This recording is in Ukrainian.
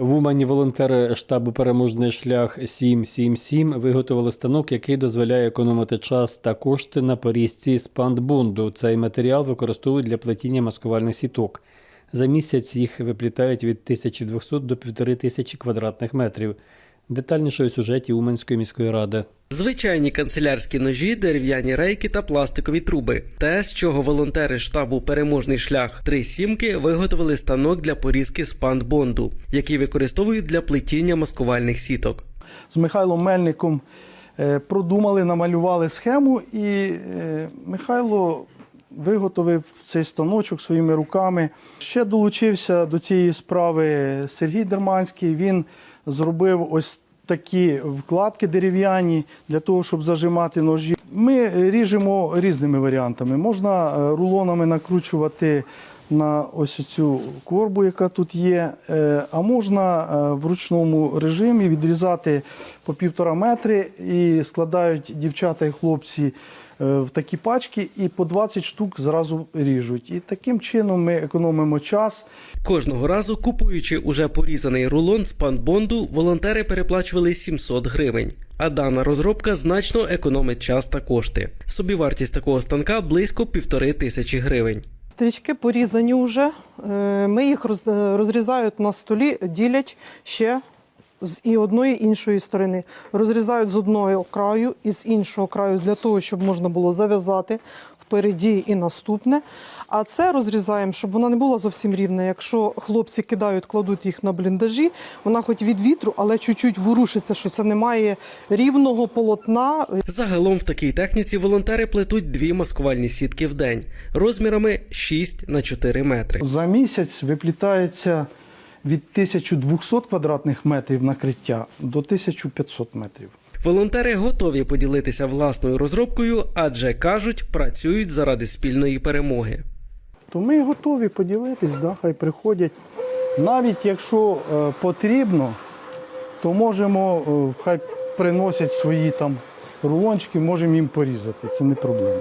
В Умані волонтери штабу Переможний шлях 777 виготовили станок, який дозволяє економити час та кошти на порізці спандбунду. Цей матеріал використовують для плетіння маскувальних сіток. За місяць їх виплітають від 1200 до 1500 квадратних метрів. Детальніше у сюжеті Уманської міської ради. Звичайні канцелярські ножі, дерев'яні рейки та пластикові труби. Те, з чого волонтери штабу Переможний шлях три сімки виготовили станок для порізки спандбонду, який використовують для плетіння маскувальних сіток. з Михайлом Мельником е, продумали, намалювали схему, і е, Михайло виготовив цей станочок своїми руками. Ще долучився до цієї справи Сергій Дерманський. Він зробив ось такі вкладки дерев'яні для того, щоб зажимати ножі. Ми ріжемо різними варіантами. Можна е, рулонами накручувати на ось цю корбу, яка тут є, е, а можна е, в ручному режимі відрізати по півтора метри і складають дівчата і хлопці е, в такі пачки і по 20 штук зразу ріжуть. І таким чином ми економимо час. Кожного разу, купуючи уже порізаний рулон спандбонду, волонтери переплачували 700 гривень. А дана розробка значно економить час та кошти. Собівартість такого станка близько півтори тисячі гривень. Стрічки порізані вже. Е, Ми їх е, розрізають на столі, ділять ще з і одної і іншої сторони. Розрізають з одного краю і з іншого краю для того, щоб можна було зав'язати впереді і наступне. А це розрізаємо, щоб вона не була зовсім рівна. Якщо хлопці кидають, кладуть їх на бліндажі, вона хоч від вітру, але чуть-чуть ворушиться, що це немає рівного полотна, Загалом в такій техніці волонтери плетуть дві маскувальні сітки в день розмірами 6 на 4 метри. За місяць виплітається від 1200 квадратних метрів накриття до 1500 метрів. Волонтери готові поділитися власною розробкою, адже кажуть, працюють заради спільної перемоги. То ми готові поділитись, да, хай приходять. Навіть якщо е, потрібно, то можемо, е, хай приносять свої там рулончики, можемо їм порізати. Це не проблема.